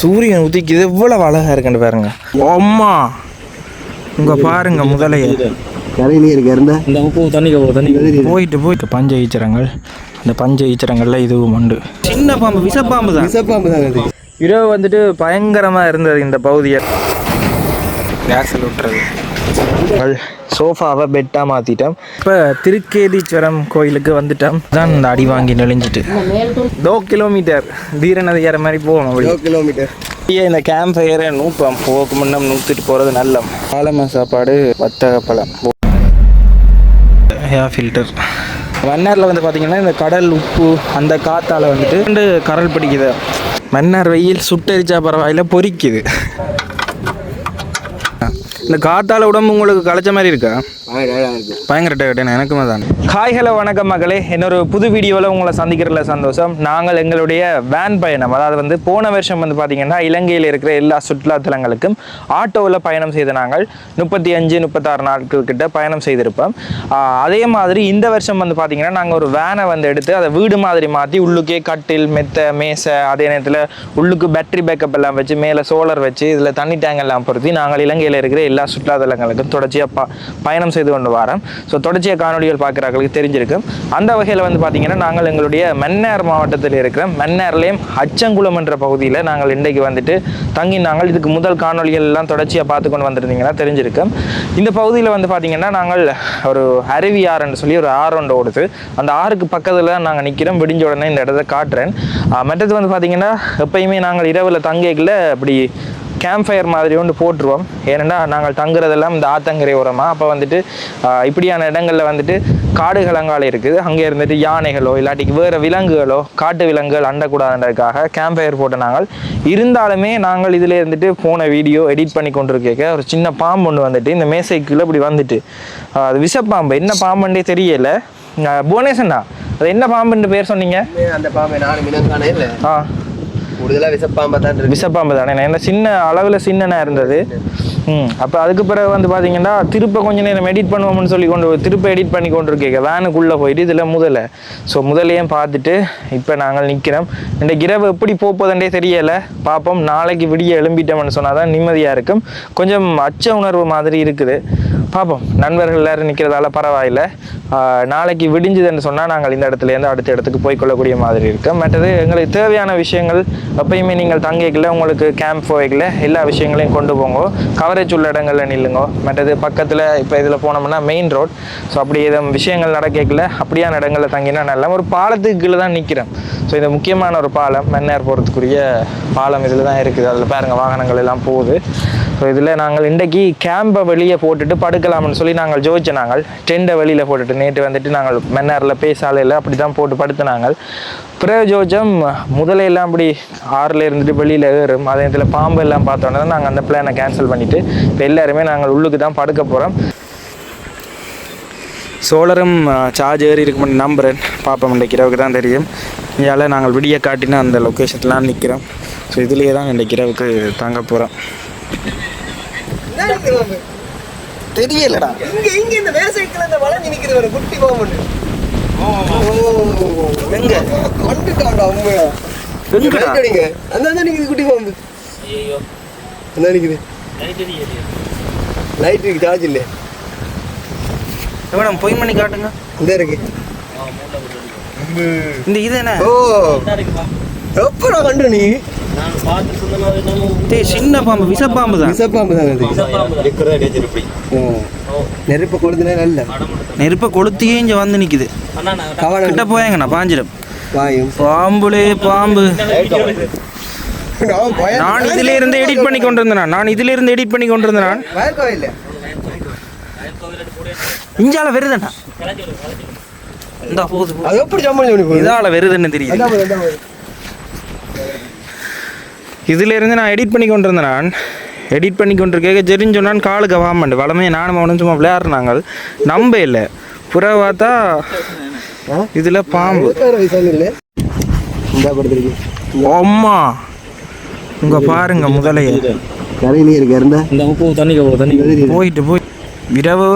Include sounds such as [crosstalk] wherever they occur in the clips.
சூரியன் உதிக்குது எவ்வளவு அழகா இருக்குன்னு பாருங்க. அம்மா இங்க பாருங்க முதலைய. கரையிலே இருக்கு இருந்தா இந்த உப்பு தண்ணிக்கு போ தண்ணி போயிட்டு போயிட்டு பஞ்ச ஈச்சரங்கள். அந்த பஞ்ச ஈச்சரங்கள்ல இதுவும் உண்டு. சின்ன பாம்பு விஷப்பாம்பு தான். விசப்பாம்பு தான் இரவு வந்துட்டு பயங்கரமா இருந்தது இந்த பகுதியை. கேஸில் விட்டுறது? சோஃபாவை பெட்டாக மாற்றிட்டோம் இப்போ திருக்கேதீஸ்வரம் கோயிலுக்கு வந்துட்டோம். தான் இந்த அடி வாங்கி நெளிஞ்சிட்டு. தோ கிலோமீட்டர் தீரநதி ஏற மாதிரி போகணும் கிலோ கிலோமீட்டர் இந்த கேம்ப் ஃபயரை நூப்பம். போக்கு முன்னம் நூற்றிட்டு போகிறது நல்ல ஆலம சாப்பாடு வத்தக பழம். ஹேர் ஃபில்டர் மன்னாரில் வந்து பார்த்தீங்கன்னா இந்த கடல் உப்பு அந்த காத்தால் வந்துட்டு ரெண்டு கரல் பிடிக்குது. மன்னார் வெயில் சுட்டரிச்சா பரவாயில்ல பொரிக்குது இந்த காத்தால உடம்பு உங்களுக்கு களைச்ச மாதிரி இருக்கா? பயங்கர டயர்டன் எனக்குமே தான். ஹாய் ஹலோ வணக்கம் மகளே. இன்னொரு புது வீடியோவில் உங்களை சந்திக்கிறதுல சந்தோஷம். நாங்கள் எங்களுடைய வேன் பயணம் அதாவது வந்து போன வருஷம் வந்து பார்த்தீங்கன்னா இலங்கையில் இருக்கிற எல்லா சுற்றுலா தலங்களுக்கும் ஆட்டோவில் பயணம் செய்த நாங்கள் முப்பத்தி அஞ்சு முப்பத்தாறு நாட்கள் கிட்ட பயணம் செய்திருப்போம். அதே மாதிரி இந்த வருஷம் வந்து பார்த்தீங்கன்னா நாங்கள் ஒரு வேனை வந்து எடுத்து அதை வீடு மாதிரி மாற்றி உள்ளுக்கே கட்டில் மெத்த மேசை அதே நேரத்தில் உள்ளுக்கு பேட்டரி பேக்கப் எல்லாம் வச்சு மேலே சோலர் வச்சு இதில் தண்ணி டேங்க் எல்லாம் பொருத்தி நாங்கள் இலங்கையில் இருக்கிற எல்லா சுற்றுலா தலங்களுக்கும் தொடர்ச்சியாக பயணம் செய்து கொண்டு வாரம். ஸோ தொடர்ச்சியாக காணொலிகள் பார்க்குறாங்களுக்கு தெரிஞ்சிருக்கும் அந்த வகையில் வந்து பார்த்தீங்கன்னா நாங்கள் எங்களுடைய மன்னார் மாவட்டத்தில் இருக்கிற மன்னார்லேயும் அச்சங்குளம் என்ற பகுதியில் நாங்கள் இன்றைக்கு வந்துட்டு தங்கி நாங்கள் இதுக்கு முதல் காணொலிகள் எல்லாம் தொடர்ச்சியாக பார்த்து கொண்டு வந்திருந்தீங்கன்னா தெரிஞ்சிருக்கும் இந்த பகுதியில் வந்து பார்த்தீங்கன்னா நாங்கள் ஒரு அருவி ஆறுன்னு சொல்லி ஒரு ஆறு ஒன்று ஓடுது. அந்த ஆறுக்கு பக்கத்தில் தான் நாங்கள் நிற்கிறோம் விடிஞ்ச உடனே இந்த இடத்த காட்டுறேன். மற்றது வந்து பார்த்திங்கன்னா எப்பயுமே நாங்கள் இரவில் தங்கைக்குள்ள அப்படி கேம்ப் ஃபயர் மாதிரி ஒன்று போட்டுருவோம். ஏன்னா நாங்கள் தங்குறதெல்லாம் இந்த ஆத்தங்கரை ஓரமாக அப்போ வந்துட்டு இப்படியான இடங்களில் வந்துட்டு அங்கால இருக்குது. அங்கே இருந்துட்டு யானைகளோ இல்லாட்டிக்கு வேறு விலங்குகளோ காட்டு விலங்குகள் அண்டக்கூடாதுன்றதுக்காக கேம்ப் ஃபயர் போட்ட நாங்கள். இருந்தாலுமே நாங்கள் இதில் இருந்துட்டு போன வீடியோ எடிட் பண்ணி கொண்டிருக்க ஒரு சின்ன பாம்பு ஒன்று வந்துட்டு இந்த மேசைக்குள்ளே இப்படி வந்துட்டு. அது விஷப்பாம்பு என்ன பாம்புன்றே தெரியல. புவனேசண்ணா அது என்ன பாம்புன்ற பேர் சொன்னீங்க? அந்த பாம்பை நானும் ஆ. கூடுதலாக விசப்பாம்பு தான் விசப்பாம்பு தானே? என்ன சின்ன அளவில் சின்னனா இருந்தது. ம் அப்போ அதுக்கு பிறகு வந்து பார்த்தீங்கன்னா திருப்ப கொஞ்ச நேரம் எடிட் பண்ணுவோம்னு சொல்லி கொண்டு திருப்ப எடிட் பண்ணி கொண்டு இருக்கீங்க வேனுக்குள்ளே போயிட்டு இதில் முதல்ல ஸோ முதலையும் பார்த்துட்டு இப்போ நாங்கள் நிற்கிறோம் இந்த இரவு எப்படி போப்போதுன்றே தெரியலை. பார்ப்போம் நாளைக்கு விடிய எழும்பிட்டோம்னு சொன்னால் தான் நிம்மதியாக இருக்கும். கொஞ்சம் அச்ச உணர்வு மாதிரி இருக்குது. பார்ப்போம் நண்பர்கள் எல்லாரும் நிற்கிறதால பரவாயில்லை. நாளைக்கு விடிஞ்சுதுன்னு சொன்னால் நாங்கள் இந்த இடத்துலேருந்து அடுத்த இடத்துக்கு போய் கொள்ளக்கூடிய மாதிரி இருக்கும் மற்றது எங்களுக்கு தேவையான விஷயங்கள் எப்பயுமே நீங்கள் தங்கிக்கல உங்களுக்கு கேம்ப் போய்க்கல எல்லா விஷயங்களையும் கொண்டு போங்க. கவரேஜ் உள்ள இடங்களில் நில்லுங்க. மற்றது பக்கத்தில் இப்போ இதில் போனோம்னா மெயின் ரோட் ஸோ அப்படி எதுவும் விஷயங்கள் நடக்கல அப்படியான இடங்களில் தங்கினா நல்லா. ஒரு பாலத்துக்கு கீழே தான் நிற்கிறேன் ஸோ இந்த முக்கியமான ஒரு பாலம். மன்னார் போகிறதுக்குரிய பாலம் இதில் தான் இருக்குது. அதில் பாருங்கள் வாகனங்கள் எல்லாம் போகுது. ஸோ இதில் நாங்கள் இன்றைக்கி கேம்பை வெளியே போட்டுட்டு படுக்கலாம்னு சொல்லி நாங்கள் ஜோதிச்ச நாங்கள் டெண்டை வெளியில் போட்டுட்டு நேற்று வந்துட்டு நாங்கள் மன்னாரில் பேசாலையில் அப்படி தான் போட்டு படுத்துனாங்க பிறகு ஜோஜம் முதலையெல்லாம் அப்படி ஆறில் இருந்துட்டு வெளியில் ஏறும். அதே நேரத்தில் பாம்பு எல்லாம் பார்த்தோன்னே நாங்கள் அந்த பிளானை கேன்சல் பண்ணிவிட்டு இப்போ எல்லாருமே நாங்கள் உள்ளுக்கு தான் படுக்க போகிறோம் சோலரும் சார்ஜ் ஏறி இருக்கும் நம்புறேன். பார்ப்போம் இன்றைக்கு இரவுக்கு தான் தெரியும். இதால் நாங்கள் விடிய காட்டினா அந்த லொக்கேஷன்லாம் நிற்கிறோம் ஸோ இதுலேயே தான் இன்றைக்கு இரவுக்கு தங்க போகிறோம் தெரியலடா. இங்க இங்க இந்த மேசைக்குள்ள இந்த வளைஞ்சு நிக்குது ஒரு குட்டி பாம்பு எங்க? வந்துட்டாண்டா உண்மையா அடிங்க. அந்த அந்த நிக்குது குட்டி பாம்பு ஐயோ அந்த நிக்குது. லைட் எரியுது லைட் இருக்கு சார்ஜ் இல்ல மேடம் பொய் பண்ணி காட்டுங்க. இந்த இருக்கு. இந்த இது என்ன? ஓ. எப்படா கண்டு நீ? சின்ன பாம்பு விஷப்பாம்பு தான். விசப்பாம்பு தான் அது. இருக்கிற டேஞ்சர் இப்படி. ஓ. நெருப்ப கொடுத்தனே நல்ல. நெருப்பை கொளுத்தியே இங்கே வந்து கவனம் கிட்ட போயாங்கண்ணா பாஞ்சிடும் பாம்புலே பாம்பு. நான் இதுல இருந்து எடிட் பண்ணி கொண்டிருந்தேன்? நான் இதுல இருந்து எடிட் பண்ணி கொண்டிருந்தேன்? இஞ்சால வருதுண்ணா இந்த போகுது. அது எப்படி இதால வருதுன்னு தெரியுது. அதான் போகுது, அதான் போகுது. இதுல இருந்து நான் எடிட் பண்ணி கொண்டிருந்தேன் நான். எடிட் பண்ணி கொண்டிருக்க சரின்னு சொன்னான் காலுக்கு வாமண்டு. வளமே நானும் அவனும் சும்மா விளையாடுறாங்க நம்ப இல்லை. புற பார்த்தா இதுல பாம்பு. அம்மா. உங்க பாருங்க முதலைய. கரையிலே இருக்கு இருந்தா இந்த உப்பு தண்ணிக்கு போ தண்ணி போயிட்டு போய். இரவு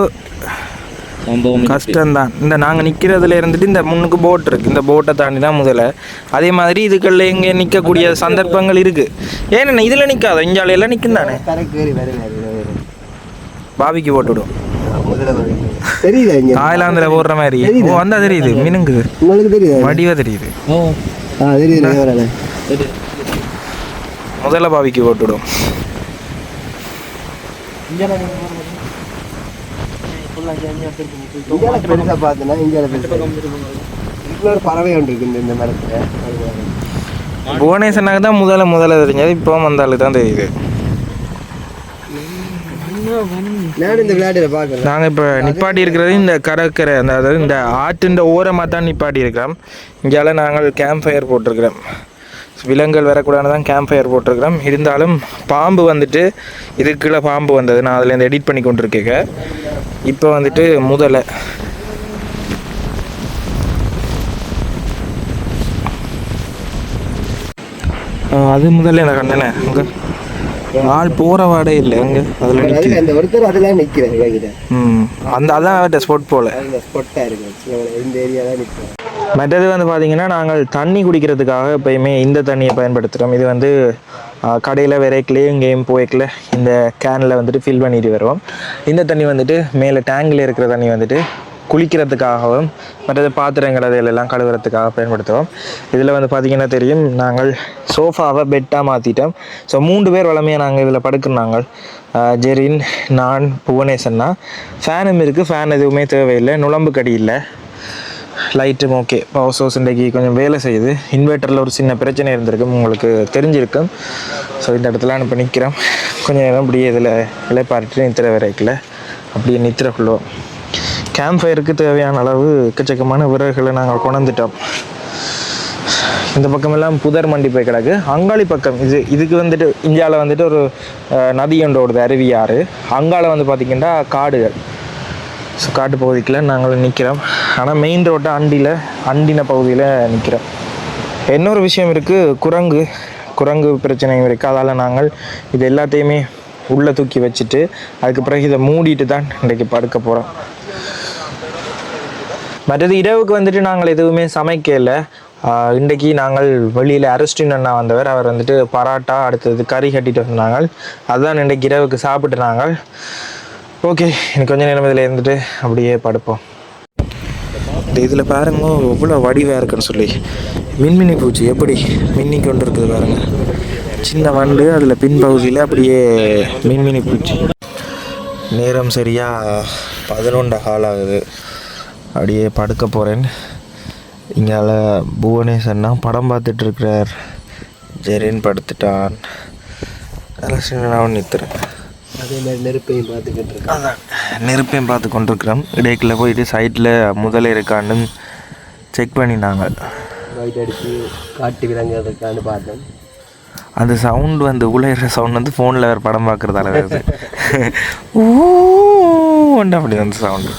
கஷ்டம்தான். இந்த நாங்கள் நிற்கிறதுல இருந்துட்டு இந்த முன்னுக்கு போட் இருக்குது இந்த போட்டை தாண்டி தான் முதல்ல. அதே மாதிரி இதுக்குள்ள இங்கே நிற்கக்கூடிய சந்தர்ப்பங்கள் இருக்குது ஏன்னா இதில் நிற்காத இஞ்சாலையெல்லாம் நிற்கும் தானே? பாபிக்கு போட்டுவிடும் தாய்லாந்தில் போடுற மாதிரி. ஓ வந்தா தெரியுது. மினுங்குது. வடிவா தெரியுது. முதல்ல பாவிக்கு போட்டுவிடும் இந்தியாவில் பெருசாக பார்த்தோன்னா இந்தியாவில் பெருசாக இன்னொரு பறவை ஒன்று இருக்கு இந்த- இந்த மரத்தில். புவனேஸ்வரனாக தான் முதல்ல முதல்ல தெரிஞ்சது இப்போ வந்தாலும் தான் தெரியுது. நாங்கள் இப்போ நிப்பாட்டி இருக்கிறது இந்த கடற்கரை அந்த அதாவது இந்த ஆற்றின் ஓரமாக தான் நிப்பாட்டி இருக்கிறோம். இங்கால நாங்கள் கேம்ப் ஃபயர் போட்டிருக்கிறோம். விலங்குகள் வரக்கூடாது தான் கேம்ப் ஃபயர் போட்டிருக்கிறோம். இருந்தாலும் பாம்பு வந்துட்டு இதுக்குள்ள பாம்பு வந்தது. நான் அதுலேருந்து எடிட் பண்ணி கொண்டிருக்கேன் இப்போ வந்துட்டு முதல்ல ஆ, அது முதல்ல எனக்கு கண்டனே அங்கே. ஆள் போகிற வாடே இல்லை. அங்கே. அதில் நிற்கி அதுல அந்த ஒருத்தர் நிற்கிறேன் என்கிட்ட. ம். அந்த அதான் ஸ்போர்ட் போல. அந்த ஸ்பொட்டாக இருக்கு. இந்த ஏரியா தான் நிற்கிறேன் மற்றது வந்து பார்த்திங்கன்னா நாங்கள் தண்ணி குடிக்கிறதுக்காக எப்பயுமே இந்த தண்ணியை பயன்படுத்துகிறோம் இது வந்து கடையில் விரைக்கலையே இங்கேயும் போய்க்கல. இந்த கேனில் வந்துட்டு ஃபில் பண்ணிட்டு வருவோம். இந்த தண்ணி வந்துட்டு மேலே டேங்கில் இருக்கிற தண்ணி வந்துட்டு குளிக்கிறதுக்காகவும் மற்றது பாத்திரங்கள் அதிலெல்லாம் கழுவுறதுக்காக பயன்படுத்துவோம். இதில் வந்து பார்த்திங்கன்னா தெரியும் நாங்கள் சோஃபாவை பெட்டாக மாற்றிட்டோம் ஸோ மூன்று பேர் வளமையாக நாங்கள் இதில் படுக்கிறோம் நாங்கள். ஜெரின் நான் புவனேசன்னா ஃபேனும் இருக்குது ஃபேன் எதுவுமே தேவையில்லை. நுழம்பு கடி இல்லை. லைட்டும் ஓகே பவர் சோர்ஸ் இன்றைக்கி கொஞ்சம் வேலை செய்யுது. இன்வெர்ட்டரில் ஒரு சின்ன பிரச்சனை இருந்திருக்கும். உங்களுக்கு தெரிஞ்சிருக்கும். ஸோ இந்த இடத்துல அனுப்பி நிற்கிறேன் கொஞ்சம் நேரம் அப்படியே இதில் இலைப்பாரிட்டு நித்திர வரைக்கல அப்படியே நித்திர கொள்வோம். கேம்ப் ஃபயருக்கு தேவையான அளவு எக்கச்சக்கமான விறகுகளை நாங்கள் கொண்டுட்டோம் இந்த பக்கமெல்லாம் புதர் மண்டி போய் கிடக்கு. அங்காளி பக்கம் இது இதுக்கு வந்துட்டு இந்தியாவில் வந்துட்டு ஒரு நதி ஒன்று ஓடுது அருவி ஆறு. அங்கால வந்து பார்த்திங்கன்னா காடுகள். ஸோ காட்டு பகுதிக்குள்ள நாங்கள் நிற்கிறோம் ஆனால் மெயின் ரோட்டை அண்டியில் அண்டின பகுதியில் நிற்கிறோம் இன்னொரு விஷயம் இருக்குது குரங்கு. குரங்கு பிரச்சனையும் இருக்குது அதால் நாங்கள் இது எல்லாத்தையுமே உள்ளே தூக்கி வச்சுட்டு அதுக்கு பிறகு இதை மூடிட்டு தான் இன்றைக்கு படுக்க போகிறோம் மற்றது இரவுக்கு வந்துட்டு நாங்கள் எதுவுமே சமைக்கலை. ஆஹ் இன்றைக்கி நாங்கள் வெளியில் அரிஸ்டின் அண்ணா வந்தவர். அவர் வந்துட்டு பராட்டா அடுத்தது கறி கட்டிட்டு வந்தாங்க. அதுதான் இன்றைக்கு இரவுக்கு சாப்பிட்டு நாங்கள். ஓகே எனக்கு கொஞ்ச நேரம் இதில் இருந்துட்டு அப்படியே படுப்போம். இந்த இதில் பாருங்க எவ்வளோ வடிவாக இருக்குன்னு சொல்லி. மின்மினி பூச்சி எப்படி மின்னி கொண்டு இருக்குது பாருங்க. சின்ன வண்டு அதில் பின்பகுதியில் அப்படியே மின்மினி பூச்சி. நேரம் சரியாக பதினொன்று கால் ஆகுது. அப்படியே படுக்க போகிறேன் இங்கால புவனேஸ்வர்னா படம் பார்த்துட்டு இருக்கிறார். ஜெரின் படுத்துட்டான். நான் நிறுத்துறேன் அதே மாதிரி நெருப்பையும் பார்த்துக்கிட்டு இருக்கேன் அதான் நெருப்பையும் பார்த்து கொண்டிருக்கிறோம். இடைக்குள்ள போயிட்டு சைட்டில் முதல்ல இருக்கான்னு செக் பண்ணினாங்க. லைட் அடித்து காட்டு விலங்கு அதுக்கான்னு பார்த்தேன் அந்த சவுண்ட் வந்து உழையிற சவுண்ட் வந்து ஃபோனில் வேறு படம் பார்க்குறதால வருது. [laughs] ஊண்டு அப்படி வந்து sound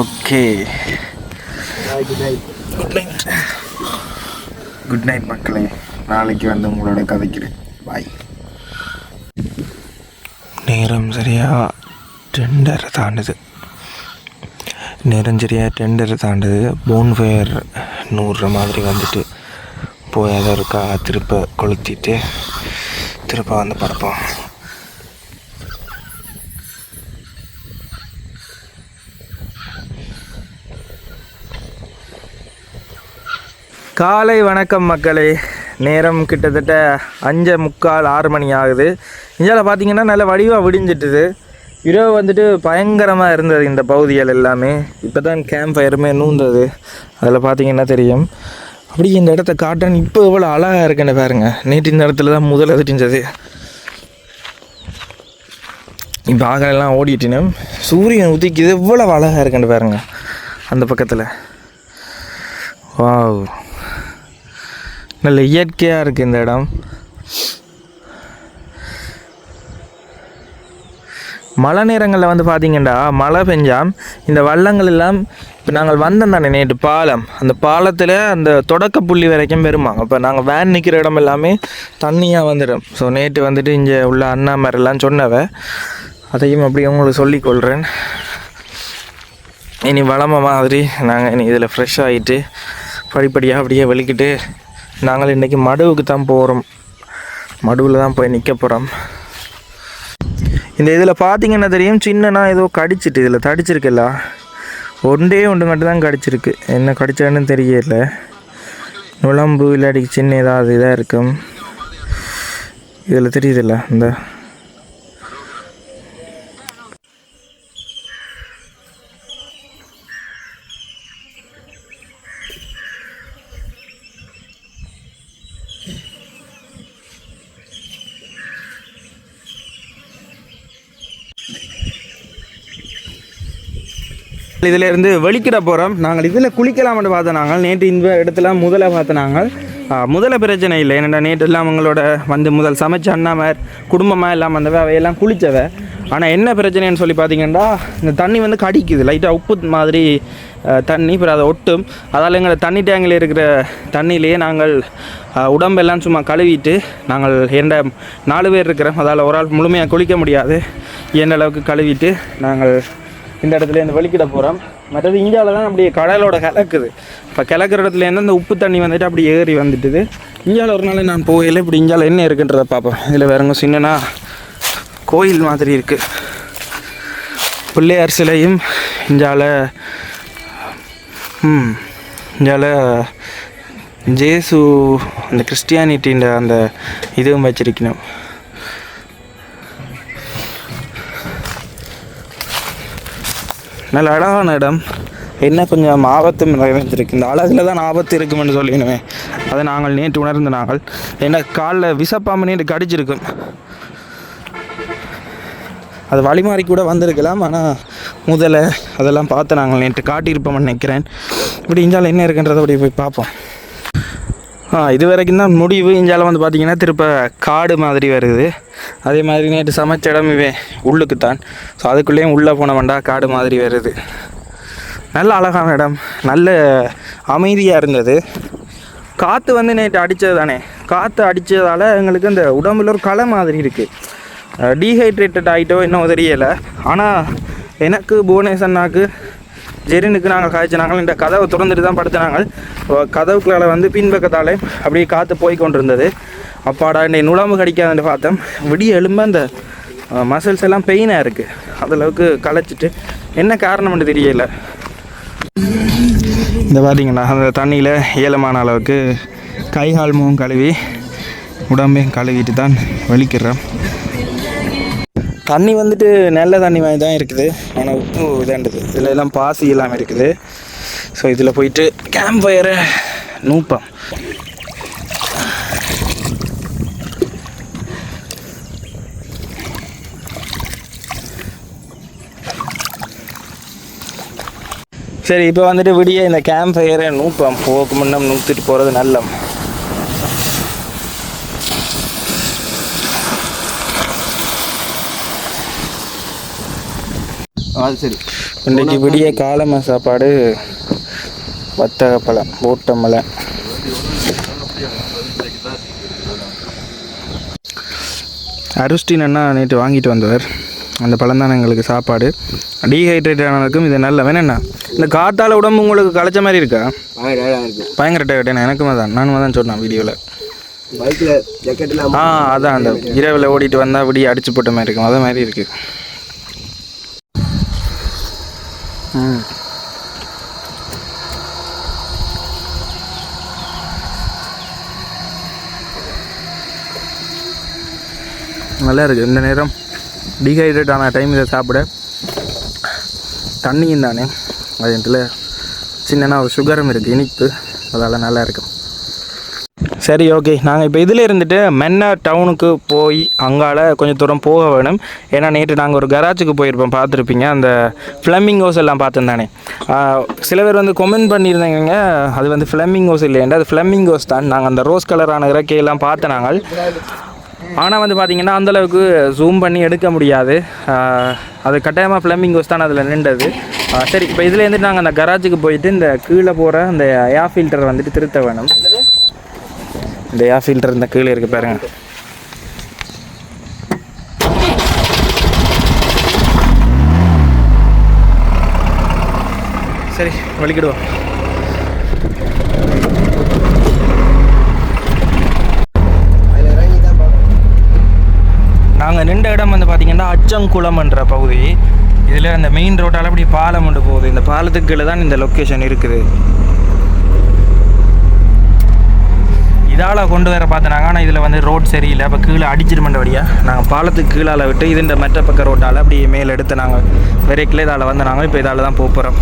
okay good night good night மக்களே. நாளைக்கு வந்து உங்களோட கதைக்கிறேன் பாய் நேரம் சரியாக டெண்டரை தாண்டுது. நேரம் சரியாக டெண்டரை தாண்டுது. போன்ஃபயர் நூறுற மாதிரி வந்துட்டு போய் அதை இருக்கா? திருப்ப கொளுத்திட்டு திருப்ப வந்து படுப்போம். காலை வணக்கம் மக்களே. நேரம் கிட்டத்தட்ட அஞ்சு முக்கால் ஆறு மணி ஆகுது. இந்தியாவில் பார்த்தீங்கன்னா நல்ல வடிவாக விடிஞ்சிட்டுது. இரவு வந்துட்டு பயங்கரமாக இருந்தது இந்த பகுதிகள் எல்லாமே. இப்போ தான் கேம்ப் ஃபயருமே நூந்தது. அதில் பார்த்தீங்கன்னா தெரியும். அப்படி இந்த இடத்த காட்டன் இப்போ எவ்வளோ அழகாக இருக்குன்னு பாருங்க. நேற்று இந்த இடத்துல தான் முதல் தெரிஞ்சது இப்போ ஆகலாம் ஓடிட்டினோம் சூரியன் உதிக்குது. எவ்வளோ அழகாக இருக்குன்னு பாருங்க. அந்த பக்கத்தில். வாவ். நல்ல இயற்கையாக இருக்குது இந்த இடம். மழை நேரங்களில் வந்து பார்த்திங்கன்னா மழை பெஞ்சால் இந்த வள்ளங்கள் எல்லாம் இப்போ நாங்கள் வந்தோம் தானே நேற்று பாலம். அந்த பாலத்தில் அந்த தொடக்க புள்ளி வரைக்கும் பெருமாங்க இப்போ நாங்கள் வேன் நிற்கிற இடம் எல்லாமே தண்ணியாக வந்துடும் ஸோ நேற்று வந்துட்டு இங்கே உள்ள அண்ணா மாதிரிலாம் சொன்னவ அதையும் அப்படி உங்களுக்கு சொல்லிக்கொள்கிறேன் இனி வளம மாதிரி நாங்கள் இனி இதில் ஃப்ரெஷ் ஆகிட்டு படிப்படியாக அப்படியே வெளிக்கிட்டு நாங்கள் இன்றைக்கி மடுவுக்கு தான் போகிறோம் மடுவில் தான் போய் நிற்க போகிறோம் இந்த இதில் பார்த்தீங்கன்னா தெரியும்? சின்னனா ஏதோ கடிச்சிட்டு இதில் தடிச்சிருக்குல்ல. ஒன்றே ஒன்று மட்டும் தான் கடிச்சிருக்கு. என்ன கடிச்சான்னு தெரியல. நுழம்பு இல்லாட்டி சின்ன ஏதாவது இதாக இருக்கும். இதில் தெரியுதுல்ல இந்த இதில் இருந்து வெளிக்கிட போகிறோம் நாங்கள் இதில் குளிக்கலாம்னு பார்த்தோம் நாங்கள். நேற்று இந்த இடத்துல முதல்ல பார்த்த நாங்கள். முதல பிரச்சனை இல்லை. என்னடா நேற்று எல்லாம் அவங்களோட வந்து முதல் சமைச்ச அண்ணாமர் குடும்பமாக எல்லாம் வந்தவ அவையெல்லாம் குளித்தவ ஆனால் என்ன பிரச்சனைன்னு சொல்லி பார்த்தீங்கன்னா இந்த தண்ணி வந்து கடிக்குது. லைட்டாக உப்பு மாதிரி தண்ணி அப்புறம் அதை ஒட்டும். அதால் எங்களை தண்ணி டேங்கில் இருக்கிற தண்ணியிலேயே நாங்கள் உடம்பெல்லாம் சும்மா கழுவிட்டு நாங்கள் எந்த நாலு பேர் இருக்கிறோம். அதால் ஒரு ஆள் முழுமையாக குளிக்க முடியாது. எந்த அளவுக்கு கழுவிட்டு நாங்கள் இந்த இடத்துல இந்த வெளிக்கிட போகிறோம் மற்றது இந்தியாவில் தான் அப்படியே கடலோட கலக்குது. இப்போ கிழக்கிற இடத்துல இருந்து அந்த உப்பு தண்ணி வந்துட்டு அப்படி ஏறி வந்துட்டுது. இந்தியாவில் ஒரு நாள் நான் போகையில் இப்படி இந்தியாவில் என்ன இருக்குன்றதை பார்ப்போம். இதில் வேறங்க சின்னனா கோயில் மாதிரி இருக்குது பிள்ளையார் சிலையும் இந்தியாவில் இந்தியாவில் ஜேசு அந்த கிறிஸ்டியானிட்டின்ற அந்த இதுவும் வச்சிருக்கணும். நல்ல அழகான இடம். என்ன கொஞ்சம் ஆபத்தும் நிறைந்திருக்கு. இந்த அழகில் தான் ஆபத்து இருக்குமென்னு சொல்லிடுமே அதை நாங்கள் நேற்று உணர்ந்த நாங்கள் என்ன காலில் விஷப்பாம்பு நேற்று கடிச்சிருக்கும். அது வழிமாறி கூட வந்திருக்கலாம் ஆனால் முதல்ல அதெல்லாம் பார்த்து நாங்கள் நேற்று காட்டியிருப்போம்னு நினைக்கிறேன். இப்படி இஞ்சால் என்ன இருக்குன்றதை அப்படி போய் பார்ப்போம். இது வரைக்கும் தான் முடிவு. இஞ்சால வந்து பார்த்தீங்கன்னா திருப்ப காடு மாதிரி வருது. அதே மாதிரி நேற்று சமைச்ச இடம் இவன் உள்ளுக்கு தான் ஸோ அதுக்குள்ளேயும் உள்ளே போன வேண்டா காடு மாதிரி வருது. நல்ல அழகான இடம். நல்ல அமைதியாக இருந்தது. காற்று வந்து நேற்று அடித்தது தானே. காற்று அடித்ததால் எங்களுக்கு இந்த உடம்புல ஒரு களை மாதிரி இருக்குது டீஹைட்ரேட்டட் ஆகிட்டோ இன்னும் தெரியலை. ஆனால் எனக்கு புவனேஷ் அண்ணாக்கு ஜெரினுக்கு நாங்கள் காய்ச்சினாங்க இந்த கதவை திறந்துட்டு தான் படுத்தினாங்க கதவுக்குள்ளால வந்து பின்பக்கத்தாலே அப்படியே காற்று போய் கொண்டிருந்தது. அப்பாடா என்னை நுழம்பு கடிக்காதுன்னு பார்த்தோம். விடிய எலும்ப அந்த மசில்ஸ் எல்லாம் பெயினாக இருக்குது அதளவுக்கு களைச்சிட்டு என்ன காரணம்னு தெரியல. இந்த பார்த்தீங்கன்னா அந்த தண்ணியில் ஏலமான அளவுக்கு கை கால் முகம் கழுவி உடம்பையும் கழுவிட்டு தான் வலிக்கிறேன் தண்ணி வந்துட்டு நல்ல தண்ணி மாதிரி தான் இருக்குது. ஆனால் உப்பு இதாண்டுது இதில் எல்லாம் பாசி எல்லாம் இருக்குது. ஸோ இதில் போயிட்டு கேம்ப் ஃபயரை நூப்பம். சரி இப்போ வந்துட்டு விடிய இந்த கேம்ப் ஃபயரை நூப்பம். போக்கு முன்னம் நூற்றிட்டு போகிறது நல்லம். அது சரி. இன்றைக்கு விடிய காலம சாப்பாடு. வத்தக பழம் ஓட்டமலை அருஸ்டின் அண்ணா நேற்று வாங்கிட்டு வந்தவர். அந்த பழம் தான் எங்களுக்கு சாப்பாடு. டீஹைட்ரேட் ஆனதுக்கும் இது நல்ல வேணா இந்த காத்தால உடம்பு உங்களுக்கு களைச்ச மாதிரி இருக்கா? பயங்கர டயர்ட் எனக்குமே தான் நானும் தான் சொன்னேன் வீடியோவில் பைக்கில் ஜக்கெட்லாம் ஆ அதான் அந்த இரவில் ஓடிட்டு வந்தால் விடிய அடிச்சு போட்ட மாதிரி இருக்கும். அது மாதிரி இருக்கு ம் நல்லா இருக்குது இந்த நேரம் டீஹைட்ரேட் ஆன டைம் இதை சாப்பிட தண்ணியும் தானே. அது இடத்துல சின்னனா ஒரு சுகரும் இருக்குது இனிப்பு. அதால் நல்லா இருக்கும் சரி ஓகே நாங்கள் இப்போ இதில் இருந்துட்டு மென்னார் டவுனுக்கு போய் அங்கால கொஞ்சம் தூரம் போக வேணும். ஏன்னா நேற்று நாங்கள் ஒரு கராஜுக்கு போயிருப்போம். பார்த்துருப்பீங்க. அந்த ஃப்ளமிங்கோஸ் எல்லாம் பார்த்துருந்தானே சில பேர் வந்து கொமெண்ட் பண்ணியிருந்தாங்க அது வந்து ஃப்ளமிங்கோஸ் இல்லையண்டா அது ஃப்ளமிங்கோஸ் தான். நாங்கள் அந்த ரோஸ் கலரான இறக்கையெல்லாம் பார்த்து நாங்கள். ஆனால் வந்து பார்த்திங்கன்னா அந்தளவுக்கு ஜூம் பண்ணி எடுக்க முடியாது. அது கட்டாயமாக ஃப்ளமிங்கோஸ் தான் அதில் நின்றது. சரி இப்போ இதுலேருந்து நாங்கள் அந்த கராஜுக்கு போயிட்டு இந்த கீழே போகிற அந்த ஏர் ஃபில்டர் வந்துட்டு திருத்த வேணும். இந்த ஏர் ஃபில்டர் இந்த கீழே இருக்கு பாருங்க. சரி வலிக்கிடுவோம். நாங்கள் நின்ற இடம் வந்து பார்த்தீங்கன்னா அச்சங்குளம்ன்ற பகுதி. இதில் அந்த மெயின் ரோட்டால் அப்படி பாலம் கொண்டு போகுது. இந்த பாலத்துக்கு கீழே தான் இந்த லொக்கேஷன் இருக்குது. இதால் கொண்டு வர பார்த்துனாங்க ஆனால் இதில் வந்து ரோட் சரியில்லை. அப்போ கீழே அடிச்சிருமண்ட வழியாக நாங்கள் பாலத்துக்கு கீழால் விட்டு இது இந்த மெட்ட பக்க ரோட்டால் அப்படி மேலே எடுத்து நாங்கள் விரைக்கில் இதால் வந்து நாங்கள் இப்போ இதால் தான் போக போகிறோம்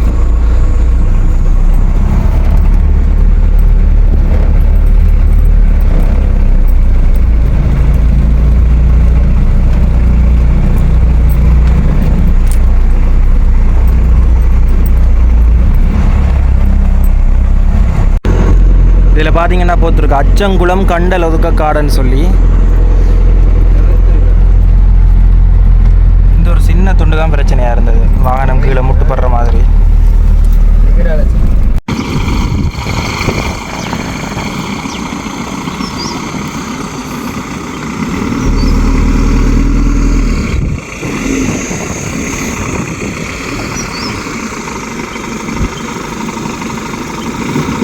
இதில் பார்த்தீங்கன்னா போத்துருக்கு? அச்சங்குளம் கண்டல் ஒதுக்க காடுன்னு சொல்லி. இந்த ஒரு சின்ன துண்டு தான் பிரச்சனையாக இருந்தது. வாகனம் கீழே முட்டுப்படுற மாதிரி.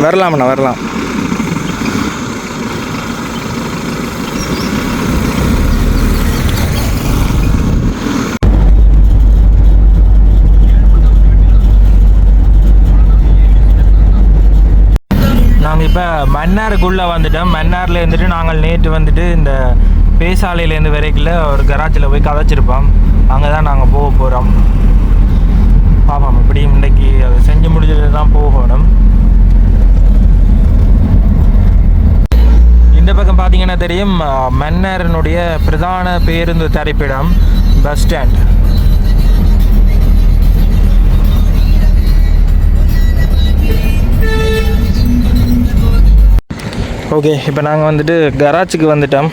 வரலாம்ண்ணா வரலாம். நாங்கள் இப்போ மன்னாருக்குள்ளே வந்துட்டோம். மன்னாரில் இருந்துட்டு நாங்கள் நேற்று வந்துட்டு இந்த பேசாலையிலேருந்து வரைக்குள்ள ஒரு கராச்சில் போய் கதைச்சிருப்போம். அங்கே தான் நாங்கள் போக போகிறோம் பார்ப்போம் இப்படியும் இன்றைக்கி அதை செஞ்சு முடிஞ்சது தான் போகணும் இந்த பக்கம் பார்த்தீங்கன்னா தெரியும் மன்னரனுடைய பிரதான பேருந்து தரிப்பிடம் பஸ் ஸ்டாண்ட். ஓகே இப்போ நாங்கள் வந்துட்டு கராச்சுக்கு வந்துட்டோம்.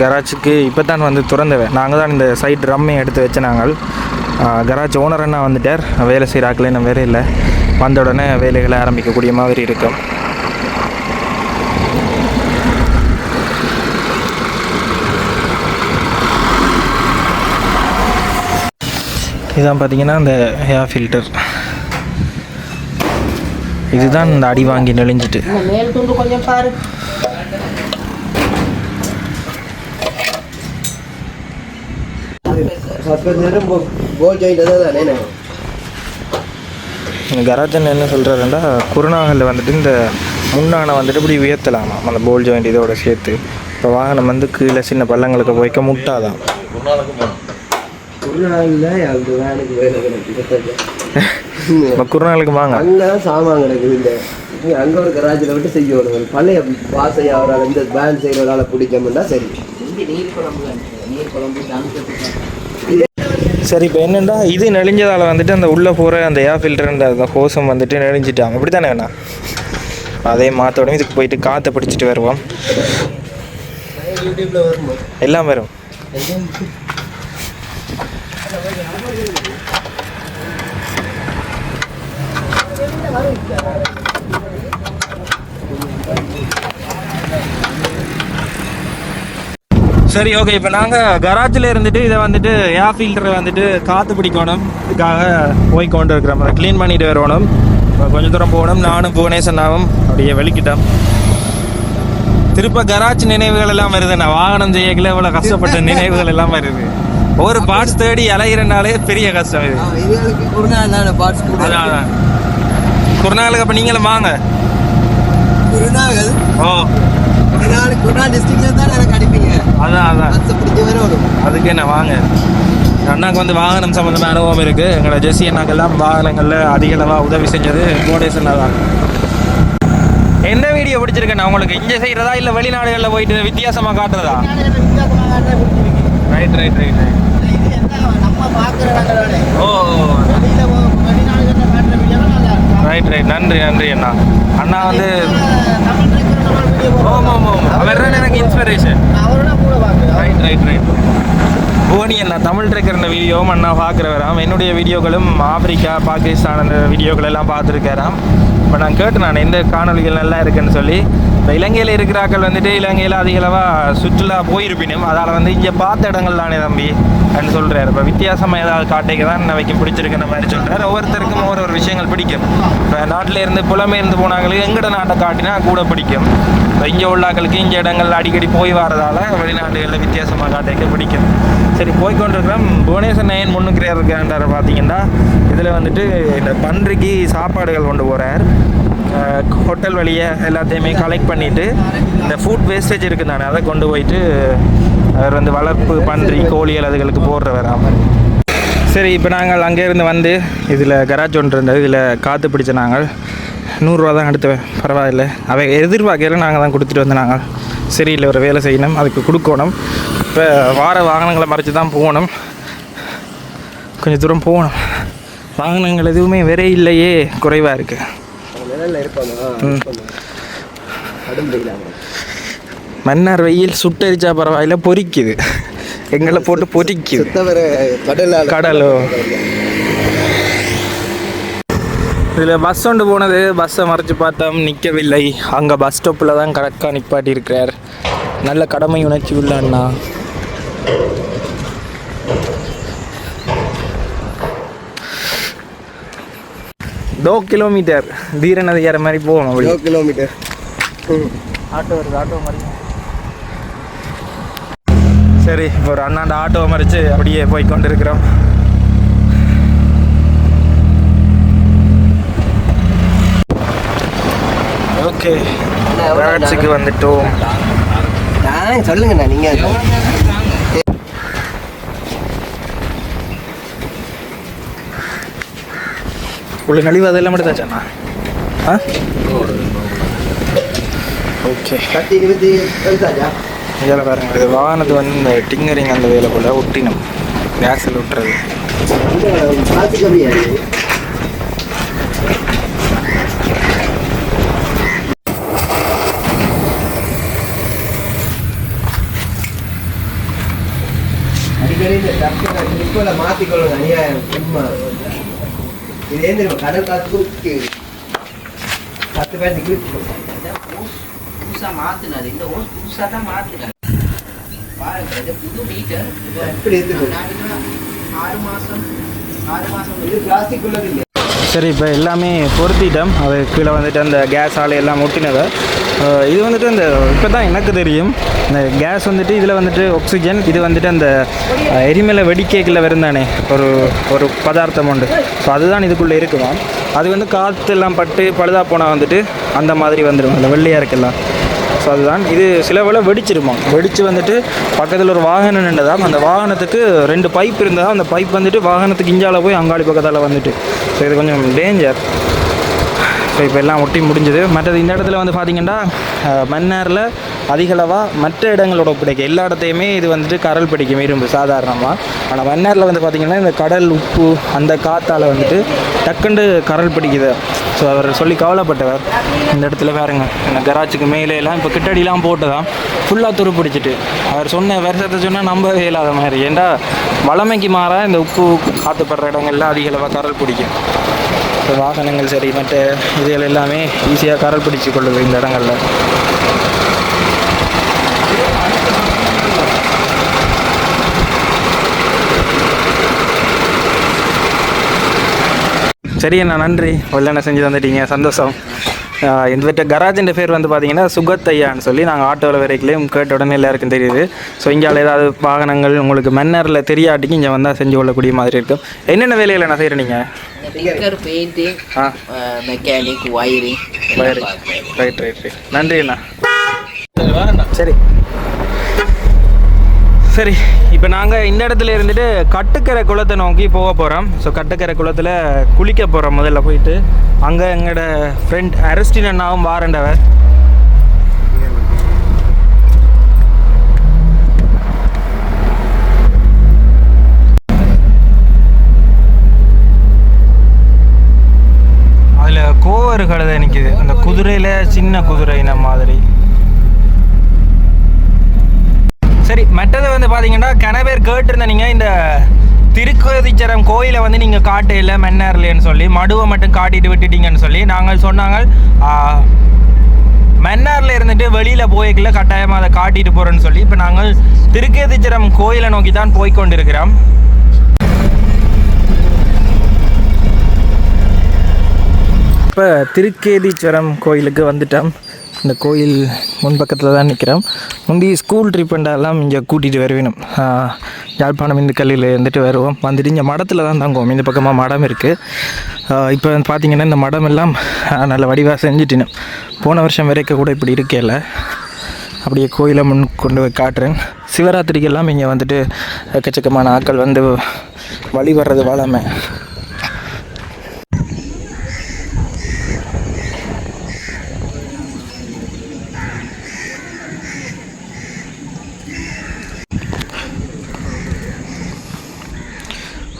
கராச்சுக்கு இப்போ தான் வந்து திறந்தவன் நாங்கள் தான் இந்த சைட் ரம்மை எடுத்து வச்ச நாங்கள் கராஜ் ஓனர் அண்ணா வந்துட்டார். வேலை செய்கிறாக்களே இன்னும் வேறு இல்லை. வந்த உடனே வேலைகளை ஆரம்பிக்கக்கூடிய மாதிரி இருக்கும். இதான் பார்த்தீங்கன்னா அந்த ஹேர் ஃபில்டர் இதுதான் இந்த அடி வாங்கி நெளிஞ்சிட்டு. மேல் துண்டு கொஞ்சம் பாரு. கராஜன் என்ன சொல்கிறாருன்னா குருநாகலில் வந்துட்டு இந்த முன்னானை வந்துட்டு இப்படி உயர்த்தலாமா அந்த போல் ஜாயிண்ட் இதோட சேர்த்து. இப்போ வாகனம் வந்து கீழே சின்ன பள்ளங்களுக்கு போய்க்க முட்டாதான் ஒரு குருநாளுக்கு வாங்க. அங்கே தான் சாமான் கிடக்குது இந்த நீ அங்கே ஒரு கராஜில் விட்டு செய்யணும் ஒரு பழைய வாசை அவரால் இந்த பேன் செய்கிறவரால் பிடிக்கமுன்னா சரி. நீர் குழம்பு நீர் குழம்பு சரி இப்போ என்னென்னா இது நெளிஞ்சதால் வந்துட்டு அந்த உள்ளே போகிற அந்த ஏர் ஃபில்டர் அந்த ஹோஸும் வந்துட்டு நெளிஞ்சிட்டாங்க. அப்படி தானே வேணா அதே மாற்ற உடனே இதுக்கு போயிட்டு காற்றை பிடிச்சிட்டு வருவோம். எல்லாம் வரும். சரி ஓகே இப்போ நாங்கள் கராஜில் இருந்துட்டு இதை வந்துட்டு ஏர் ஃபில்டரை வந்துட்டு காற்று பிடிக்கணும். இதுக்காக போய் கொண்டு இருக்கிறோம் அதை க்ளீன் பண்ணிட்டு வரணும். இப்போ கொஞ்சம் தூரம் போகணும். நானும் புவனேசனாவும் அப்படியே வெளிக்கிட்டோம். திருப்ப கராஜ் நினைவுகள் எல்லாம் வருது. நான் வாகனம் செய்யக்கல இவ்வளோ கஷ்டப்பட்ட [laughs] நினைவுகள் எல்லாம் வருது. ஒவ்வொரு பார்ட்ஸ் தேடி அலைகிறனாலே பெரிய கஷ்டம் இது. ஒரு நாள் பார்ட்ஸ் குருநாளுக்கு அப்போ நீங்களும் வாங்க. குருநாகல்? ஓ. குருநாள் குருநா டிஸ்ட்ரிக்ட்ல தான் எனக்கு அடிப்பீங்க அதான் அதான். பிடிச்சி வரணும் அதுக்கு என்ன வாங்க. அண்ணாக்கு வந்து வாகனம் சம்மந்தமான அனுபவம் இருக்குது எங்களோட ஜெஸ்ஸி அண்ணாக்கெல்லாம் வாகனங்களில் அதிக அளவாக உதவி செஞ்சது. கோடேசன் தான். எந்த வீடியோ பிடிச்சிருக்கேன் உங்களுக்கு இங்கே செய்கிறதா இல்லை வெளிநாடுகளில் போயிட்டு வித்தியாசமாக காட்டுறதா? ரைட் ரைட் ரைட் ரைட் ஓ வெளியில போ- வெளிநாடுகள்ல காட்டுற வீடியோ நல்லா இருக்கும் ரைட் ரைட் நன்றி நன்றி அண்ணா. அண்ணா வந்து அவர் தான் எனக்கு inspiration right right right Bhuvani அண்ணா தமிழ் ட்ரெக்கர் வீடியோவும் அண்ணா பார்க்குறவராம். என்னுடைய வீடியோக்களும் ஆப்பிரிக்கா பாகிஸ்தான் அந்த வீடியோக்கள் எல்லாம் பார்த்துருக்காராம் இப்போ நான் கேட்டு நான் எந்த காணொலிகள் நல்லா இருக்குன்னு சொல்லி. இப்போ இலங்கையில் இருக்கிறாக்கள் வந்துட்டு இலங்கையில் அதிகளவாக சுற்றுலா போயிருப்பினும் அதால் வந்து இங்கே பார்த்த இடங்கள் தானே தம்பி அப்படின்னு சொல்கிறார் இப்போ வித்தியாசமாக ஏதாவது காட்டைக்கு தான் இன்னைக்கு பிடிச்சிருக்கிற மாதிரி சொல்கிறார் ஒவ்வொருத்தருக்கும் ஒவ்வொரு ஒரு விஷயங்கள் பிடிக்கும். இப்போ நாட்டில் இருந்து புலம்பெயர்ந்து போனாங்களுக்கு எங்கட நாட்டை காட்டினா கூட பிடிக்கும். இப்போ இங்கே உள்ளாக்களுக்கு இங்கே இடங்கள் அடிக்கடி போய் வரதால் வெளிநாடுகளில் வித்தியாசமாக காட்டைக்கு பிடிக்கும். சரி போய் கொண்டிருக்கிறோம் புவனேஸ்வர் நயன் முன்னுக்கிறையார் இருக்காண்டார பார்த்தீங்கன்னா இதில் வந்துட்டு இந்த பன்றிக்கு சாப்பாடுகள் கொண்டு போகிறார் ஹோட்டல் வழியை எல்லாத்தையுமே கலெக்ட் பண்ணிவிட்டு இந்த ஃபுட் வேஸ்டேஜ் இருக்குது தானே அதை கொண்டு போயிட்டு அவர் வந்து வளர்ப்பு பன்றி கோழிகள் அதுகளுக்கு போடுறவர் ஆமாம் சரி இப்போ நாங்கள் அங்கேருந்து வந்து இதில் கராஜ் ஒன்று இருந்தது இதில் காற்று பிடிச்ச நாங்கள். நூறுரூவா தான் எடுத்துவேன் பரவாயில்ல. அவை எதிர்பார்க்கையில் நாங்கள் தான் கொடுத்துட்டு வந்து நாங்கள். சரி இல்லை ஒரு வேலை செய்யணும் அதுக்கு கொடுக்கணும். இப்போ வார வாகனங்களை மறைச்சு தான் போகணும். கொஞ்சம் தூரம் போகணும். வாகனங்கள் எதுவுமே விரை இல்லையே குறைவாக இருக்குது மன்னார் வெயில் சுட்டரிச்சா பரவாயில்ல பொரிக்குது எங்களை போட்டு கடலால. கடலோ. இதில் பஸ் ஒன்று போனது பஸ்ஸை மறைச்சு பார்த்தோம் நிற்கவில்லை அங்கே பஸ் ஸ்டாப்பில் தான் கரெக்டாக நிப்பாட்டி இருக்கிறார். நல்ல கடமை உணர்ச்சி உள்ள அண்ணா. தோ கிலோமீட்டர். தீரநதி ஏற மாதிரி போகணும் அப்படி. Kilo kilometre. ஆட்டோ வருது ஆட்டோ மாதிரி. சரி இப்போ ஒரு அண்ணாண்ட ஆட்டோவை மறித்து அப்படியே போய் கொண்டு இருக்கிறோம் ஓகே வந்துட்டோம். நான் சொல்லுங்கண்ணா நீங்க உள்ள நலிவு அதெல்லாம் மட்டும் தாச்சாண்ணா ஆ? ஓகே. இதில் பாருங்க இது வாகனத்து வந்து இந்த டிங்கரிங் அந்த வேலை போல் ஒட்டினம். கேஸில் விட்டுறது மாற்றிக்கொள்ளுங்க அநியாயம். சும்மா. இது ஏன் தெரியுமா கடல் காத்துக்கு பத்து பேர் புதுசா மாத்துனாரு. இந்த ஓஸ் புதுசா தான் மாத்துனாரு. பாருங்க இது புது மீட்டர் எப்படி எடுத்துக்கணும் நான் இதுல ஆறு மாசம் ஆறு மாசம் இது பிளாஸ்டிக் உள்ளது இல்லை சரி இப்போ எல்லாமே பொருத்திட்டோம். அது கீழே வந்துட்டு அந்த கேஸ் ஆலை எல்லாம் ஒட்டினதை. இது வந்துட்டு அந்த இப்போ தான் எனக்கு தெரியும். இந்த கேஸ் வந்துட்டு இதில் வந்துட்டு ஆக்சிஜன் இது வந்துட்டு அந்த எரிமலை வெடிக்கேக்கில் வருந்தானே ஒரு ஒரு பதார்த்தம் உண்டு. ஸோ அதுதான் இதுக்குள்ளே இருக்குமா? அது வந்து காற்றுலாம் பட்டு பழுதா போனால் வந்துட்டு அந்த மாதிரி வந்துடும் அந்த வெள்ளையாக இருக்கலாம் ஸோ அதுதான். இது சில வேளை வெடிச்சிருமா? வெடித்து வந்துட்டு பக்கத்தில் ஒரு வாகனம் நின்றதாம் அந்த வாகனத்துக்கு ரெண்டு பைப் இருந்ததா? அந்த பைப் வந்துட்டு வாகனத்துக்கு இஞ்சால போய் அங்காடி பக்கத்தால் வந்துட்டு. ஸோ இது கொஞ்சம் டேஞ்சர் ஸோ இப்போ எல்லாம் ஒட்டி முடிஞ்சது. மற்றது இந்த இடத்துல வந்து பார்த்தீங்கன்னா மன்னாரில் அதிகளவாக மற்ற இடங்களோட பிடிக்கும் எல்லா இடத்தையுமே இது வந்துட்டு கரல் பிடிக்கும் இரும்பு சாதாரணமாக ஆனால் மன்னாரில் வந்து பார்த்திங்கன்னா இந்த கடல் உப்பு அந்த காற்றால் வந்துட்டு டக்குண்டு கரல் பிடிக்குது. ஸோ அவர் சொல்லி கவலைப்பட்டவர். இந்த இடத்துல பாருங்க இந்த கராச்சுக்கு மேலேலாம் இப்போ கிட்டடிலாம் போட்டுதான் ஃபுல்லாக துரு பிடிச்சிட்டு. அவர் சொன்ன வருஷத்தை சொன்னால் நம்பவே இல்லாத மாதிரி. ஏன்டா வளமைக்கு மாற இந்த உப்பு காற்றுப்படுற இடங்கள்லாம் அதிகளவாக கரல் பிடிக்கும். இப்போ வாகனங்கள் சரி மற்ற இதுகள் எல்லாமே ஈஸியாக கரல் பிடிச்சு கொள்ளுது இந்த இடங்களில். சரி அண்ணா நன்றி. வெள்ளனை செஞ்சு தந்துட்டீங்க? சந்தோஷம். இந்த கராஜிൻ്റെ பேர் வந்து பார்த்தீங்கன்னா சுகத் ஐயான்னு சொல்லி நாங்கள் ஆட்டோவில் வரைக்கும் கேட்ட உடனே எல்லாருக்கும் தெரியுது. ஸோ இங்கால ஏதாவது வாகனங்கள் உங்களுக்கு மன்னரில் தெரியாட்டிக்கு இங்கே வந்தால் செஞ்சு கொள்ளக்கூடிய மாதிரி இருக்கும். என்னென்ன வேலைகளை நான் செய்கிறேன் நீங்கள் painting mechanic wiring right right right நன்றி அண்ணா. சரி. சரி இப்போ நாங்கள் இந்த இடத்துல இருந்துட்டு கட்டுக்கரை குளத்தை நோக்கி போக போகிறோம் ஸோ கட்டுக்கரை குளத்தில் குளிக்க போகிறோம் முதல்ல போயிட்டு. அங்கே எங்களோட ஃப்ரெண்ட் அரெஸ்டின் அண்ணாவும் வாரண்டவர் அதில் கோவர் கழுதை நிற்கிது அந்த குதிரையில் சின்ன குதிரை இனம் மாதிரி சரி மற்றது வந்து பார்த்தீங்கன்னா கன பேர் இந்த திருக்கோதிச்சரம் கோயிலை வந்து நீங்கள் காட்டையில் மன்னார்லேன்னு சொல்லி மடுவை மட்டும் காட்டிட்டு விட்டுட்டீங்கன்னு சொல்லி நாங்கள் சொன்னாங்க. மன்னாரில் இருந்துட்டு வெளியில் போய்க்கல கட்டாயமாக அதை காட்டிட்டு போகிறோன்னு சொல்லி. இப்போ நாங்கள் திருக்கேதீச்சரம் கோயிலை நோக்கி தான் போய் கொண்டிருக்கிறோம் இப்போ திருக்கேதீஸ்வரம் கோயிலுக்கு வந்துட்டோம். இந்த கோயில் முன்பக்கத்தில் தான் நிற்கிறோம் முந்தி ஸ்கூல் ட்ரிப்பெண்டெல்லாம் இங்கே கூட்டிகிட்டு வருவேணும் யாழ்ப்பாணம் இந்த கல்லில் இருந்துட்டு வருவோம். வந்துட்டு இங்கே மடத்தில் தான் தங்குவோம். இந்த பக்கமாக மடம் இருக்குது இப்போ பார்த்திங்கன்னா இந்த மடம் எல்லாம் நல்ல வடிவாக செஞ்சுட்டினோம். போன வருஷம் வரைக்கும் கூட இப்படி இருக்கல. அப்படியே கோயிலை முன் கொண்டு போய் காட்டுறேன். சிவராத்திரிக்கெல்லாம் இங்கே வந்துட்டு எக்கச்சக்கமான ஆட்கள் வந்து வழி வர்றது வளமை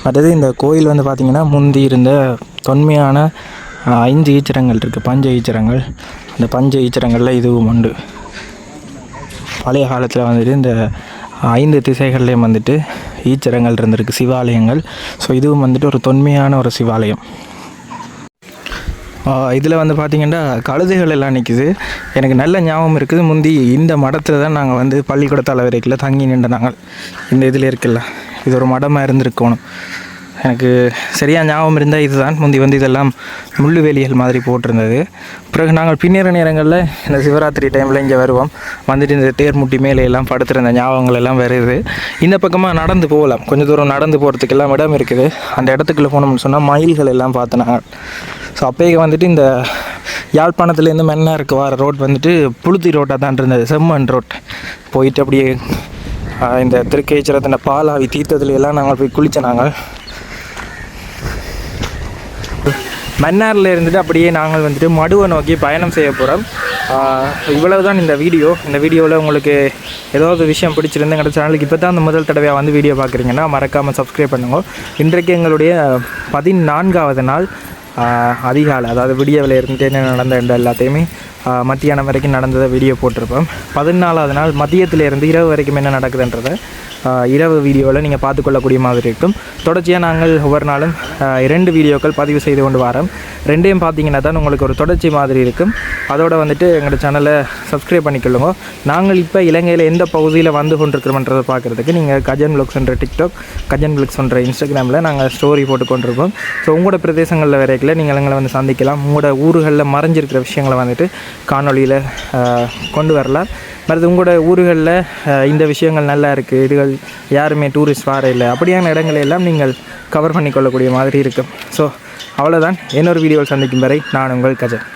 அடுத்தது இந்த கோயில் வந்து பார்த்திங்கன்னா முந்தி இருந்த தொன்மையான ஐந்து ஈச்சரங்கள் இருக்குது பஞ்ச ஈச்சரங்கள். அந்த பஞ்ச ஈச்சரங்களில் இதுவும் உண்டு. பழைய காலத்தில் வந்துட்டு இந்த ஐந்து திசைகள்லேயும் வந்துட்டு ஈச்சரங்கள் இருந்திருக்கு சிவாலயங்கள். ஸோ இதுவும் வந்துட்டு ஒரு தொன்மையான ஒரு சிவாலயம். இதில் வந்து பார்த்திங்கன்னா கழுதைகள் எல்லாம் நிற்கிது எனக்கு நல்ல ஞாபகம் இருக்குது. முந்தி இந்த மடத்தில் தான் நாங்கள் வந்து பள்ளிக்கூட தலைவரைக்குள்ளே தங்கி நின்ற நாங்கள் இந்த இதில் இருக்குல்ல. இது ஒரு மடமாக இருந்திருக்கணும். எனக்கு சரியாக ஞாபகம் இருந்தால் இதுதான். முந்தி வந்து இதெல்லாம் முள்ளுவேலிகள் மாதிரி போட்டிருந்தது. பிறகு நாங்கள் பின்னேற நேரங்களில் இந்த சிவராத்திரி டைமில் இங்கே வருவோம். வந்துட்டு இந்த தேர் முட்டி மேலே எல்லாம் படுத்துருந்த ஞாபகங்கள் எல்லாம் வருது. இந்த பக்கமாக நடந்து போகலாம். கொஞ்சம் தூரம் நடந்து போகிறதுக்கெல்லாம் இடம் இருக்குது. அந்த இடத்துக்குள்ளே போனோம்னு சொன்னால் மயில்கள் எல்லாம் பார்த்து ஸோ அப்போயே வந்துட்டு இந்த யாழ்ப்பாணத்துலேருந்து மென்னாருக்கு வர ரோட் வந்துட்டு புளுத்தி ரோட்டாக தான் இருந்தது. செம்மண் ரோட் போயிட்டு அப்படியே இந்த திருக்கேச்சரத்தின பாலாவி தீர்த்தத்துல எல்லாம் நாங்கள் போய் குளிச்ச நாங்கள். மன்னாரில் இருந்துட்டு அப்படியே நாங்கள் வந்துட்டு மடுவை நோக்கி பயணம் செய்ய போகிறோம் இவ்வளவு தான் இந்த வீடியோ. இந்த வீடியோவில் உங்களுக்கு ஏதாவது விஷயம் பிடிச்சிருந்து எங்களோட சேனலுக்கு இப்போ தான் அந்த முதல் தடவையாக வந்து வீடியோ பார்க்குறீங்கன்னா மறக்காமல் சப்ஸ்கிரைப் பண்ணுங்க. இன்றைக்கு எங்களுடைய பதினான்காவது நாள் அதிகாலை அதாவது விடியவில் இருந்துட்டு என்ன நடந்த எல்லாத்தையுமே மத்தியானம் வரைக்கும் நடந்ததை வீடியோ போட்டிருப்போம். பதினாலாவது நாள் மதியத்திலேருந்து இரவு வரைக்கும் என்ன நடக்குதுன்றதை இரவு வீடியோவில் நீங்கள் பார்த்துக்கொள்ளக்கூடிய மாதிரி இருக்கும். தொடர்ச்சியாக நாங்கள் ஒவ்வொரு நாளும் இரண்டு வீடியோக்கள் பதிவு செய்து கொண்டு வரோம். ரெண்டையும் பார்த்தீங்கன்னா தான் உங்களுக்கு ஒரு தொடர்ச்சி மாதிரி இருக்கும். அதோட வந்துட்டு எங்களோட சேனலை சப்ஸ்கிரைப் பண்ணிக்கொள்ளுங்க. நாங்கள் இப்போ இலங்கையில் எந்த பகுதியில் வந்து கொண்டிருக்கிறோம்ன்றதை பார்க்குறதுக்கு நீங்கள் கஜன் பிளாக்ஸ்ன்ற டிக்டாக் கஜன் பிளாக்ஸ்ன்ற இன்ஸ்டாகிராமில் நாங்கள் ஸ்டோரி போட்டு கொண்டிருக்கோம் ஸோ உங்களோட பிரதேசங்களில் வரைக்கில் நீங்கள் எங்களை வந்து சந்திக்கலாம். உங்களோட ஊர்களில் மறைஞ்சிருக்கிற விஷயங்களை வந்துட்டு காணொலியில் கொண்டு வரலாம். மற்றது உங்களோட ஊர்களில் இந்த விஷயங்கள் நல்லா இருக்குது இதுகள் யாருமே டூரிஸ்ட் வர இல்லை. அப்படியான இடங்களை எல்லாம் நீங்கள் கவர் பண்ணிக்கொள்ளக்கூடிய மாதிரி இருக்கும். ஸோ அவ்வளோதான் இன்னொரு வீடியோவில் சந்திக்கும் வரை நான் உங்கள் கஜன்.